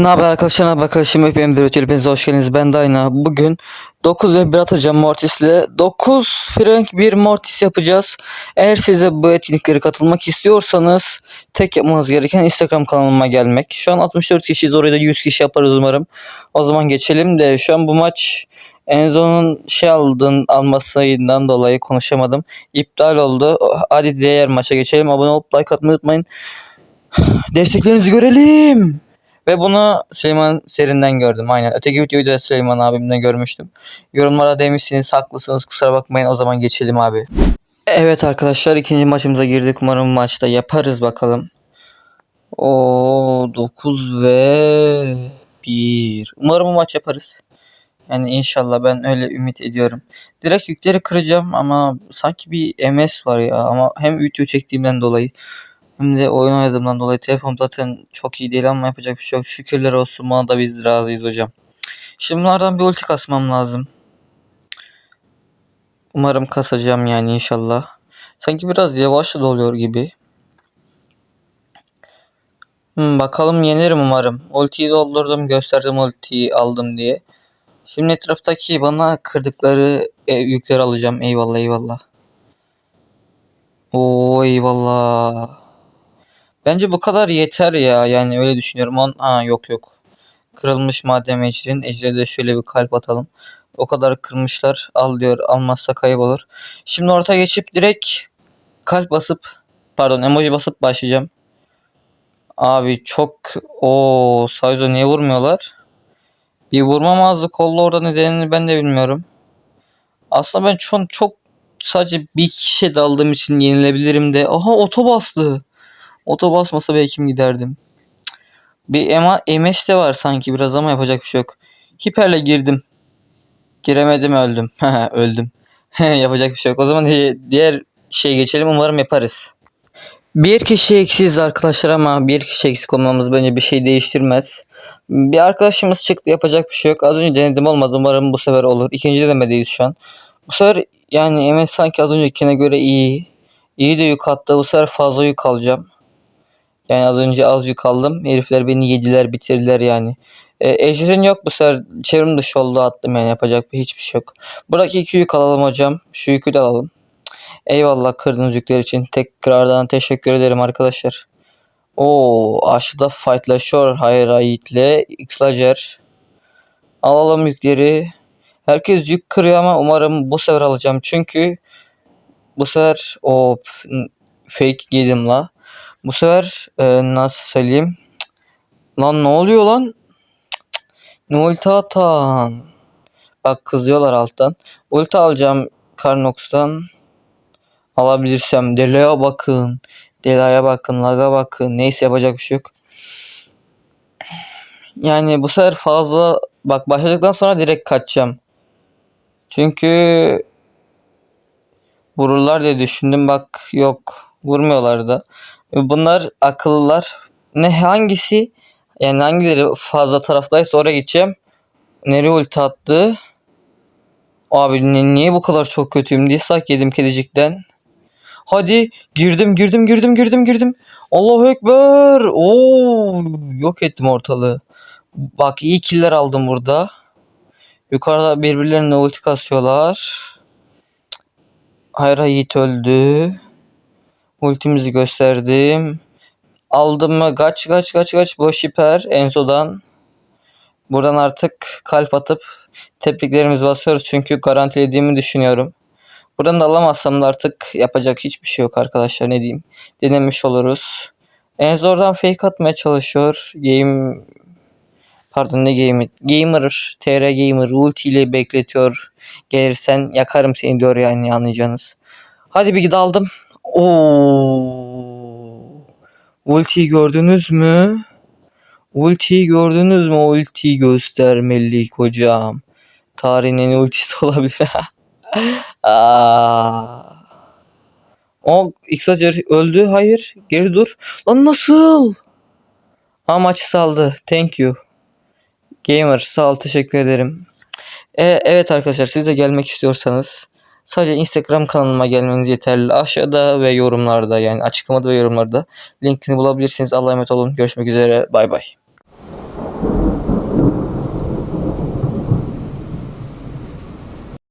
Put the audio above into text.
Ne haber arkadaşlar? Ne haber arkadaşım? Hepiniz ötürü hepinize hoş geldiniz. Ben Dayna. Bugün 9 ve 1 atacağım Mortis'le. 9 Frank 1 Mortis yapacağız. Eğer siz de bu etkinliklere katılmak istiyorsanız tek yapmanız gereken Instagram kanalıma gelmek. Şu an 64 kişiyiz. Oraya da 100 kişi yaparız umarım. O zaman geçelim de şu an bu maç Enzo'nun şey aldığın almasından dolayı konuşamadım. İptal oldu. Hadi diğer maça geçelim. Abone olup like atmayı unutmayın. Desteklerinizi görelim. Ve bunu Süleyman Serin'den gördüm aynen. Öteki videoyu da Süleyman abimden görmüştüm. Yorumlara demişsiniz haklısınız kusura bakmayın o zaman geçelim abi. Evet arkadaşlar ikinci maçımıza girdik. Umarım maçta yaparız bakalım. O 9 ve 1. Umarım bu maç yaparız. Yani inşallah ben öyle ümit ediyorum. Direkt yükleri kıracağım ama sanki bir MS var ya ama hem video çektiğimden dolayı hem de oyun oynadığımdan dolayı telefon zaten çok iyi değil ama yapacak bir şey yok. Şükürler olsun bana da biz razıyız hocam. Şimdi bunlardan bir ulti kasmam lazım. Umarım kasacağım yani inşallah. Sanki biraz yavaş da oluyor gibi. Hmm, bakalım yenirim umarım. Ultiyi doldurdum gösterdim ultiyi aldım diye. Şimdi etraftaki bana kırdıkları e, yükleri alacağım. Eyvallah eyvallah. Oo eyvallah. Bence bu kadar yeter ya. Yani öyle düşünüyorum. On, ha yok yok. Kırılmış madem ecrin. Ecre de şöyle bir kalp atalım. O kadar kırmışlar. Al diyor. Almazsa kaybolur. Şimdi orta geçip direkt kalp basıp pardon emoji basıp başlayacağım. Abi çok o Saydo niye vurmuyorlar? Bir vurmamazlık oldu orada nedenini ben de bilmiyorum. Aslında ben çok çok sadece bir kişiye daldığım için yenilebilirim de. Aha oto bastı. Oto basmasa belki giderdim. Bir ema MS de var sanki biraz ama yapacak bir şey yok. Hiperle girdim. Giremedim öldüm. öldüm. yapacak bir şey yok. O zaman diğer şey geçelim umarım yaparız. Bir kişi eksiyiz arkadaşlar ama bir kişi eksik olmamız bence bir şey değiştirmez. Bir arkadaşımız çıktı yapacak bir şey yok. Az önce denedim olmadı umarım bu sefer olur. İkinci denemedeyiz şu an. Bu sefer yani MS sanki az öncekine göre iyi. İyi de yük attı. Bu sefer fazla yük alacağım. Yani az önce az yük aldım. Herifler beni yediler bitirdiler yani. E, Ejder'in yok bu sefer çevrim dışı oldu attım yani yapacak bir hiçbir şey yok. Buradaki iki yük alalım hocam. Şu yükü de alalım. Eyvallah kırdığınız yükler için. Tekrardan teşekkür ederim arkadaşlar. O aşağıda fightlaşıyor Hayır Ayit'le Xlager. Alalım yükleri. Herkes yük kırıyor ama umarım bu sefer alacağım. Çünkü bu sefer o fake yedim la. Bu sefer e, nasıl söyleyeyim? Lan ne oluyor lan? Ne ulti atan? Bak kızıyorlar alttan. Ulti alacağım Karnox'tan. Alabilirsem. Dela'ya bakın. Dela'ya bakın. Lag'a bakın. Neyse yapacak bir şey yok. Yani bu sefer fazla bak başladıktan sonra direkt kaçacağım. Çünkü vururlar diye düşündüm. Bak yok. Vurmuyorlar da. Bunlar akıllılar. Ne hangisi yani hangileri fazla taraftaysa oraya gideceğim. Nereye ulti attı? Abi niye bu kadar çok kötüyüm diye sak yedim kedicikten. Hadi girdim girdim girdim girdim girdim. Allahu Ekber. Oo yok ettim ortalığı. Bak iyi killer aldım burada. Yukarıda birbirlerine ulti kasıyorlar. Hayra Yiğit öldü. Ultimizi gösterdim. Aldım mı? Kaç kaç kaç kaç. Boş hiper Enzo'dan. Buradan artık kalp atıp tebriklerimizi basıyoruz. Çünkü garantilediğimi düşünüyorum. Buradan da alamazsam da artık yapacak hiçbir şey yok arkadaşlar ne diyeyim. Denemiş oluruz. Enzo oradan fake atmaya çalışıyor. Game pardon ne game gamer TR gamer ulti ile bekletiyor. Gelirsen yakarım seni diyor yani anlayacağınız. Hadi bir daldım. Oo. Ultiyi gördünüz mü? Ultiyi gördünüz mü? Ultiyi göstermelik hocam. Tarihin en ultisi olabilir. Aa. O Xager öldü. Hayır. Geri dur. Lan nasıl? Ha maçı saldı. Thank you. Gamer sağ ol. Teşekkür ederim. E, evet arkadaşlar siz de gelmek istiyorsanız sadece Instagram kanalıma gelmeniz yeterli. Aşağıda ve yorumlarda yani açıklamada ve yorumlarda linkini bulabilirsiniz. Allah'a emanet olun. Görüşmek üzere. Bay bay.